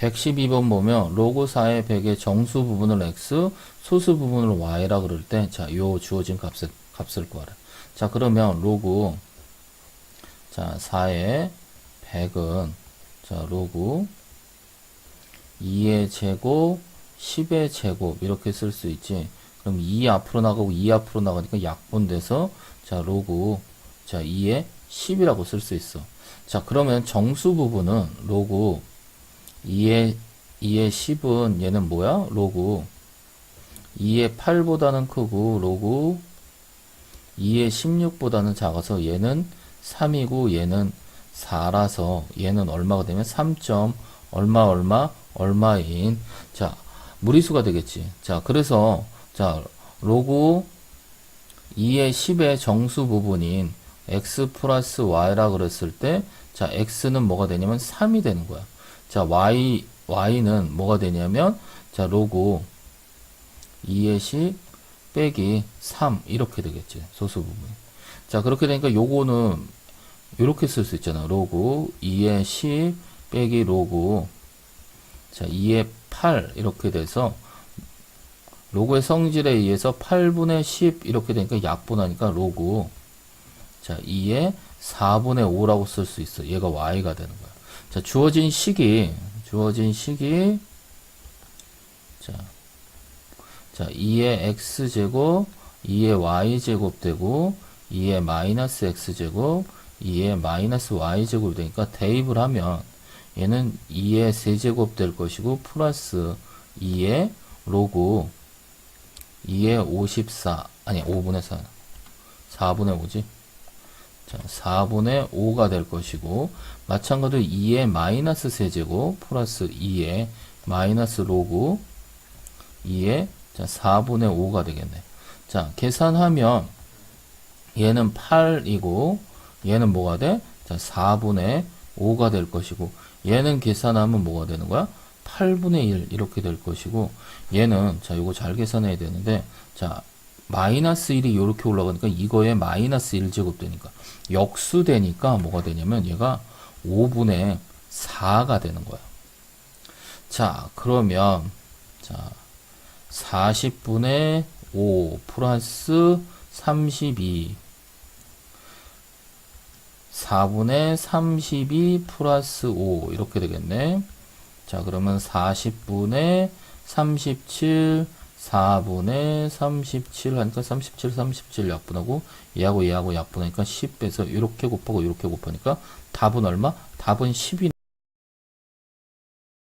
112번 보면 로그 4의 100의 정수 부분을 x, 소수 부분을 y라 그럴 때, 자, 요 주어진 값을, 값을 구하라. 자, 그러면 로그, 자, 4의 100은, 자, 로그 2의 제곱, 10의 제곱, 이렇게 쓸 수 있지. 그럼 2 앞으로 나가고 2 앞으로 나가니까 약분돼서, 자, 로그, 자, 2의 10이라고 쓸 수 있어. 자, 그러면 정수 부분은 로그 2의, 2의 10은 얘는 뭐야? 로그 2의 8보다는 크고 로그 2의 16보다는 작아서 얘는 3이고 얘는 4라서 얘는 얼마가 되면 3점 얼마 얼마 얼마인. 자 무리수가 되겠지. 자 그래서 자 로그 2의 10의 정수 부분인 x 플러스 y라 그랬을 때 자 x는 뭐가 되냐면 3이 되는 거야 자, y, y는 뭐가 되냐면, 자, 로그 2의 10 빼기 3, 이렇게 되겠지. 소수 부분. 자, 그렇게 되니까 요거는, 이렇게 쓸 수 있잖아. 로그 2의 10 빼기 로그, 자, 2의 8, 이렇게 돼서, 로그의 성질에 의해서 8분의 10, 이렇게 되니까 약분하니까 로그, 자, 2의 4분의 5라고 쓸 수 있어. 얘가 y가 되는 거야. 자, 주어진 식이, 주어진 식이, 자, 자, 2의 x제곱, 2의 y제곱 되고, 2의 마이너스 x제곱, 2의 마이너스 y제곱 되니까 대입을 하면, 얘는 2의 세제곱 될 것이고, 플러스 2의 로그, 2의 54, 아니, 5분의 4, 4분의 5지. 자, 4분의 5가 될 것이고, 마찬가지로 2의 마이너스 세제곱, 플러스 2의 마이너스 로그, 2의 자, 4분의 5가 되겠네. 자, 계산하면, 얘는 8이고, 얘는 뭐가 돼? 자, 4분의 5가 될 것이고, 얘는 계산하면 뭐가 되는 거야? 8분의 1, 이렇게 될 것이고, 얘는, 자, 요거 잘 계산해야 되는데, 자, 마이너스 1이 이렇게 올라가니까 이거에 마이너스 1 제곱 되니까 역수 되니까 뭐가 되냐면 얘가 5분의 4가 되는 거야. 자, 그러면 자 40분의 5 플러스 32 4분의 32 플러스 5 이렇게 되겠네. 자, 그러면 40분의 37 4분의 37 하니까 37, 37 약분하고 얘하고 얘하고 약분하니까 10 빼서 이렇게 곱하고 이렇게 곱하니까 답은 얼마? 답은 10이